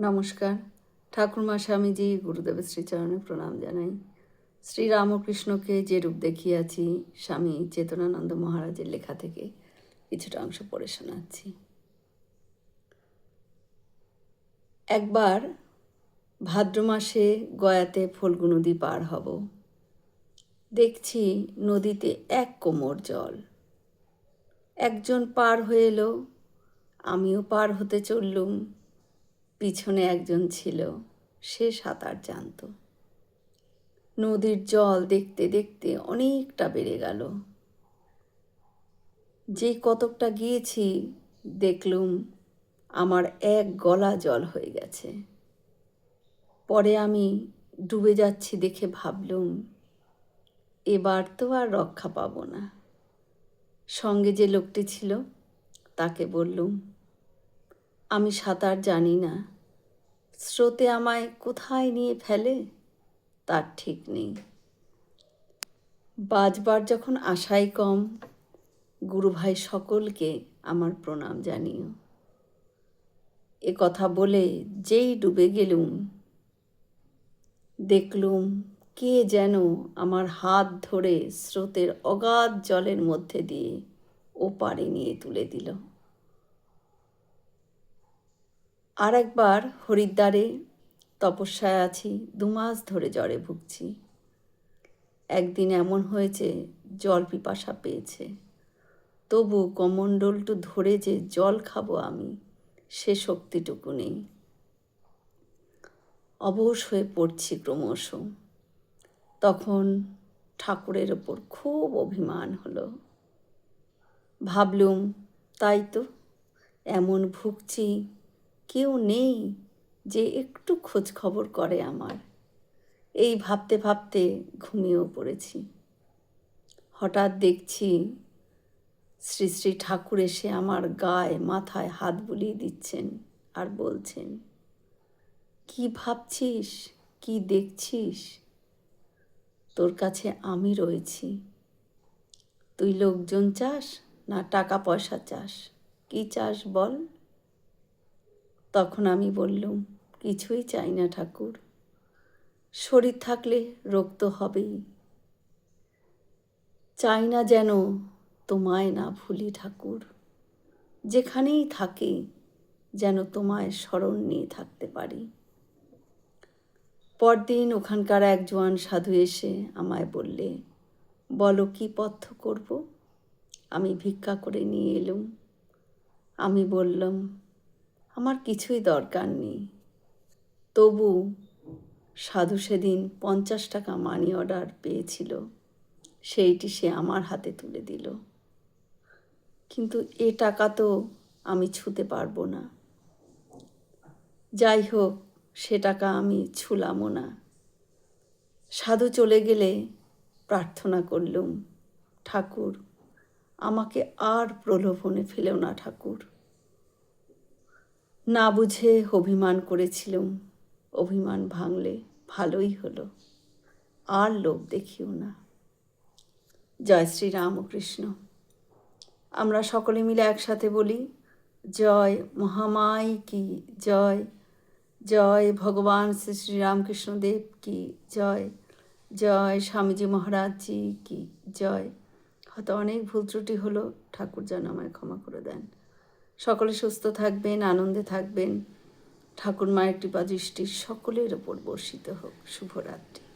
নমস্কার। ঠাকুরমা স্বামীজি গুরুদেবের শ্রীচরণে প্রণাম জানাই। শ্রীরামকৃষ্ণকে যে রূপ দেখিয়াছি, স্বামী চেতনানন্দ মহারাজের লেখা থেকে কিছুটা অংশ পড়ে শোনাচ্ছি। একবার ভাদ্র মাসে গয়াতে ফল্গু নদী পার হব। দেখছি নদীতে এক কোমর জল। একজন পার হয়ে এলো, আমিও পার হতে চললুম। পিছনে একজন ছিল, সে সাঁতার জানত। নদীর জল দেখতে দেখতে অনেকটা বেড়ে গেল। যেই কতকটা গিয়েছি, দেখলুম আমার এক গলা জল হয়ে গেছে। পরে আমি ডুবে যাচ্ছি দেখে ভাবলুম, এবার তো আর রক্ষা পাবো না। সঙ্গে যে লোকটি ছিল, তাকে বললুম, আমি সাঁতার জানি না স্রোতে আমায় কোথায় নিয়ে ফেলে? তার ঠিক নেই। বাজবার যখন আশাই কম, গুরুভাই সকলকে আমার প্রণাম জানিও। এ কথা বলে যেই ডুবে গেলুম, দেখলুম কে যেন আমার হাত ধরে স্রোতের অগাধ জলের মধ্যে দিয়ে ও পাড়ে নিয়ে তুলে দিল। আর একবার হরিদ্বারে তপস্যায় আছি, দু মাস ধরে জ্বরে ভুগছি। একদিন এমন হয়েছে, জল পিপাসা পেয়েছে। তবু কমণ্ডলটু ধরে যে জল খাব আমি, সে শক্তিটুকু নেই। অবশ হয়ে পড়ছি ক্রমশ। তখন ঠাকুরের ওপর খুব অভিমান হলো। ভাবলুম, তাই তো, এমন ভুগছি কেউ নেই যে একটু খোঁজ খবর করে আমার। এই ভাবতে ভাবতে ঘুমিয়েও পড়েছি। হঠাৎ দেখছি শ্রী শ্রী ঠাকুর এসে আমার গায়ে, মাথায় হাত বুলিয়ে দিচ্ছেন আর বলছেন, কি ভাবছিস? কি দেখছিস? তোর কাছে আমি রয়েছি। তুই লোকজন চাস না টাকা পয়সা চাস? কি চাস বল? তখন আমি বললুম, কিছুই চাই না ঠাকুর, শরীর থাকলে রোগ তো হবেই। চাই না যেন তোমায় না ভুলি ঠাকুর, যেখানেই থাকি যেন তোমায় স্মরণ নিয়ে থাকতে পারি। পরদিন ওখানকার এক জোয়ান সাধু এসে আমায় বললে, বলো কি পথ্য করব? আমি ভিক্ষা করে নিয়ে এলুম। আমি বললাম আমার কিছুই দরকার নেই। তবু সাধু সেদিন পঞ্চাশ টাকা মানি অর্ডার পেয়েছিল। সেইটি সে আমার হাতে তুলে দিল। কিন্তু এ টাকা তো আমি ছুতে পারব না। যাই হোক, সে টাকা আমি ছুলামও না। সাধু চলে গেলে প্রার্থনা করলুম, ঠাকুর, আমাকে আর প্রলোভনে ফেলেও না ঠাকুর। না বুঝে অভিমান করেছিলাম। অভিমান ভাঙলে ভালোই হলো। আর লোভ দেখিও না। জয় শ্রী রামকৃষ্ণ। আমরা সকলে মিলে একসাথে বলি, জয় মহামাই কি, জয় জয় ভগবান শ্রী শ্রী রামকৃষ্ণদেব কি, জয় জয় স্বামীজি মহারাজজি কি, জয়। হয়তো অনেক ভুল ত্রুটি হলো ঠাকুর যেন আমায় ক্ষমা করে দেন। সকলে সুস্থ থাকবেন আনন্দে থাকবেন। ঠাকুর মায়ের কৃপা দৃষ্টি সকলের ওপর বর্ষিত হোক। শুভরাত্রি।